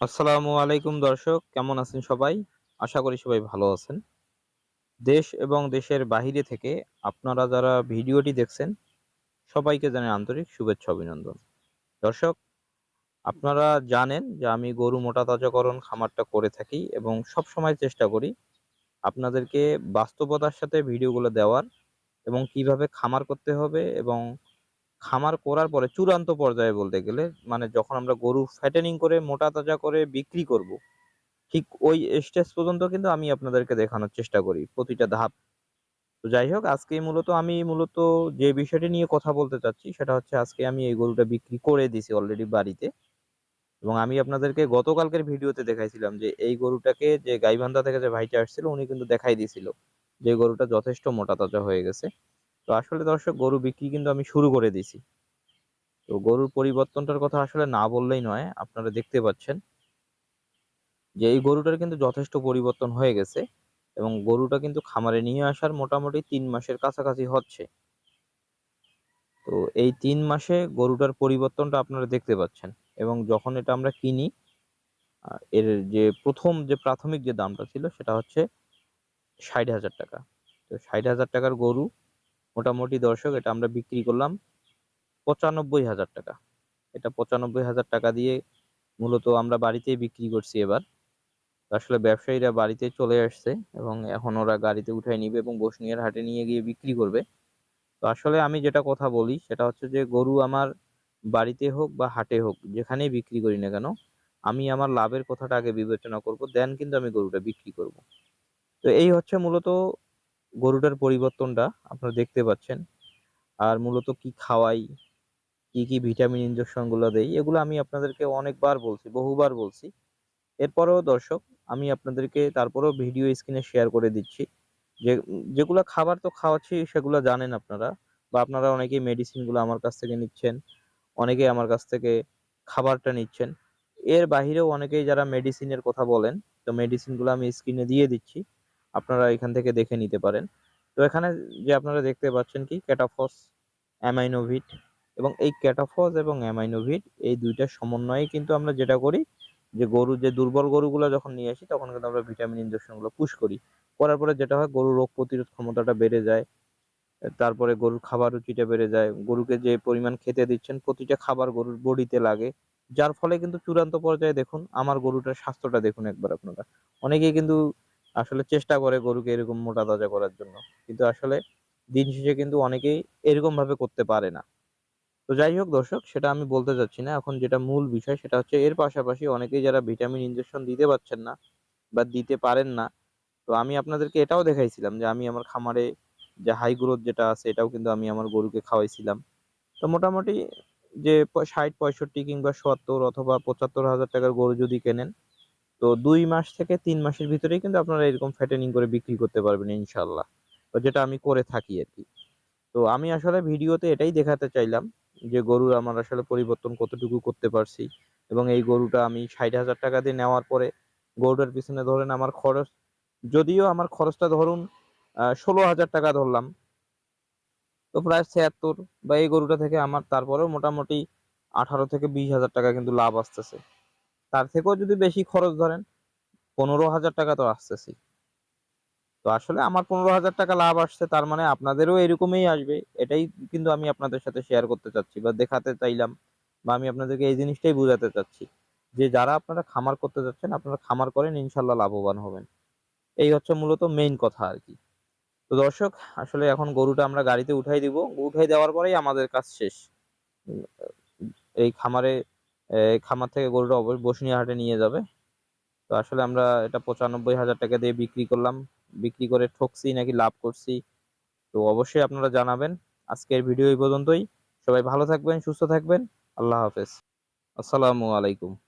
আসসালামু আলাইকুম দর্শক, কেমন আছেন সবাই? আশা করি সবাই ভালো আছেন। দেশ এবং দেশের বাহিরে থেকে আপনারা যারা ভিডিওটি দেখছেন, সবাইকে জানাই আন্তরিক শুভেচ্ছা অভিনন্দন। দর্শক, আপনারা জানেন যে আমি গরু মোটা তাজাকরণ খামারটা করে থাকি এবং সব সময় চেষ্টা করি আপনাদেরকে বাস্তবতার সাথে ভিডিওগুলো দেওয়ার এবং কীভাবে খামার করতে হবে এবং খামার করার পরে চূড়ান্ত পর্যায়ে বলতে গেলে মানে যখন আমরা গরু ফ্যাটেনিং করে, মোটা তাজা করে বিক্রি করব, ঠিক ওই স্টেজ পর্যন্ত কিন্তু আমি আপনাদেরকে দেখানোর চেষ্টা করি প্রতিটা ধাপ। তো যাই হোক, আজকে মূলত আমি মূলত যে বিষয়টি নিয়ে কথা বলতে চাচ্ছি, সেটা হচ্ছে আজকে আমি এই গরুটা বিক্রি করে দিছি অলরেডি বাড়িতে। এবং আমি আপনাদেরকে গতকালকের ভিডিওতে দেখাইছিলাম যে এই গরুটাকে যে গাইবান্ধা থেকে যে ভাইটা আসছিল, উনি কিন্তু দেখাই দিছিল যে গরুটা যথেষ্ট মোটা তাজা হয়ে গেছে। তো আসলে দর্শক, গরু বিক্রি কিন্তু আমি শুরু করে দিছি তো গরুর পরিবর্তনটার কথা আসলে না বললেই নয়, আপনারা দেখতে পাচ্ছেন যে এই গরুটার কিন্তু যথেষ্ট পরিবর্তন হয়ে গেছে এবং গরুটা কিন্তু খামারে নিয়ে আসার মোটামুটি তিন মাসের কাছাকাছি হচ্ছে। তো এই তিন মাসে গরুটার পরিবর্তনটা আপনারা দেখতে পাচ্ছেন এবং যখন এটা আমরা কিনি এর যে প্রথম যে প্রাথমিক যে দামটা ছিল সেটা হচ্ছে ষাট হাজার টাকা। তো ষাট হাজার টাকার গরু মোটামুটি দর্শক, এটা আমরা বিক্রি করলাম পঁচানব্বই হাজার টাকা। এটা পঁচানব্বই হাজার টাকা দিয়ে মূলত আমরা বাড়িতেই বিক্রি করছি এবার। আসলে ব্যবসায়ীরা বাড়িতে চলে আসছে এবং এখন ওরা গাড়িতে উঠাই নিবে এবং বসনিয়ার হাটে নিয়ে গিয়ে বিক্রি করবে। তো আসলে আমি যেটা কথা বলি, সেটা হচ্ছে যে গরু আমার বাড়িতে হোক বা হাটে হোক, যেখানেই বিক্রি করি না কেন, আমি আমার লাভের কথাটা আগে বিবেচনা করব, দেন কিন্তু আমি গরুটা বিক্রি করব। তো এই হচ্ছে মূলত গরুটার পরিবর্তনটা আপনারা দেখতে পাচ্ছেন। আর মূলত কি খাওয়াই, কি কি ভিটামিন ইনজেকশনগুলো দেই, এগুলো আমি আপনাদেরকে অনেকবার বলছি, বহুবার বলছি। এরপরেও দর্শক, আমি আপনাদেরকে তারপরেও ভিডিও স্ক্রিনে শেয়ার করে দিচ্ছি। যে, যেগুলো খাবার তো খাওয়াচ্ছি, সেগুলো জানেন আপনারা বা আপনারা অনেকেই মেডিসিনগুলো আমার কাছ থেকে নিচ্ছেন, অনেকেই আমার কাছ থেকে খাবারটা নিচ্ছেন। এর বাহিরেও অনেকেই যারা মেডিসিনের কথা বলেন, তো মেডিসিনগুলো আমি স্ক্রিনে দিয়ে দিচ্ছি। আপনারা এখান থেকে দেখে নিতে পারেন। তো এখানে যে আপনারা দেখতে পাচ্ছেন কি, ক্যাটাফস, অ্যামাইনোভিট এবং এই ক্যাটাফস এবং অ্যামাইনোভিট এই দুইটার সমন্বয়ে কিন্তু আমরা যেটা করি যে গরু, যে দুর্বল গরুগুলো যখন নিয়ে আসি তখন কিন্তু আমরা ভিটামিন ইনজেকশনগুলো পুশ করি। করার পরে যেটা হয়, গরুর রোগ প্রতিরোধ ক্ষমতাটা বেড়ে যায়, তারপরে গরুর খাবার রুচিটা বেড়ে যায়, গরুকে যে পরিমাণ খেতে দিচ্ছেন প্রতিটা খাবার গরুর বডিতে লাগে। যার ফলে কিন্তু চূড়ান্ত পর্যায়ে দেখুন, আমার গরুটার স্বাস্থ্যটা দেখুন একবার আপনারা। অনেকেই কিন্তু আসলে চেষ্টা করে গরুকে এরকম মোটা তাজা করার জন্য। কিন্তু আসলে দিন শেষে কিন্তু অনেকেই এরকম ভাবে করতে পারে না। তো যাই হোক দর্শক, সেটা আমি বলতে চাচ্ছি না। এখন যেটা মূল বিষয় সেটা হচ্ছে এর পাশাপাশি অনেকেই যারা ভিটামিন ইনজেকশন দিতে পারছেন না বা দিতে পারেন না, তো আমি আপনাদেরকে এটাও দেখাইছিলাম যে আমি আমার খামারে যে হাই গ্রোথ যেটা আছে এটাও কিন্তু আমি আমার গরুকে খাওয়াইছিলাম। তো মোটামুটি যে ষাট পঁয়ষট্টি কিংবা সত্তর অথবা পঁচাত্তর হাজার টাকার গরু যদি কেনেন তো দুই মাস থেকে তিন মাসের ভিতরেই কিন্তু আপনারা এরকম ফ্যাটেনিং করে বিক্রি করতে পারবেন ইনশাল্লাহ তো যেটা আমি করে থাকি আর কি। তো আমি আসলে ভিডিওতে এটাই দেখাতে চাইলাম যে গরুর আমার আসলে পরিবর্তন কতটুকু করতে পারছি এবং এই গরুটা আমি ষাট হাজার টাকা দিয়ে নেওয়ার পরে গরুটার পিছনে ধরেন আমার খরচ, যদিও আমার খরচটা ধরুন ষোলো হাজার টাকা ধরলাম, তো প্রায় ছিয়াত্তর বা এই গরুটা থেকে আমার, তারপরেও মোটামুটি আঠারো থেকে বিশ হাজার টাকা কিন্তু লাভ আসতেছে। তার থেকেও যদি বেশি খরচ ধরেন, পনেরো হাজার টাকা তো আসতেছি তো আসলে আমার পনেরো হাজার টাকা লাভ আসছে, তার মানে আপনাদেরও এরকমই আসবে। এটাই কিন্তু আমি আপনাদের সাথে শেয়ার করতে চাচ্ছি বা দেখাতে চাইলাম বা আমি আপনাদেরকে এই জিনিসটাই বোঝাতে চাচ্ছি যে যারা আপনারা খামার করতে যাচ্ছেন, আপনারা খামার করেন ইনশাল্লাহ লাভবান হবেন। এই হচ্ছে মূলত মেইন কথা আর কি। তো দর্শক, আসলে এখন গরুটা আমরা গাড়িতে উঠাই দিব। উঠাই দেওয়ার পরেই আমাদের কাজ শেষ। এই খামারে খামার থেকে গরুটা অবশ্যই বসুনিয়া হাটে নিয়ে যাবে। তো আসলে আমরা এটা পঁচানব্বই হাজার টাকা দিয়ে বিক্রি করলাম। বিক্রি করে ঠকছি, নাকি লাভ করছি? তো অবশ্যই আপনারা জানাবেন। আজকের ভিডিও এই পর্যন্তই। সবাই ভালো থাকবেন, সুস্থ থাকবেন। আল্লাহ হাফেজ। আসসালামু আলাইকুম।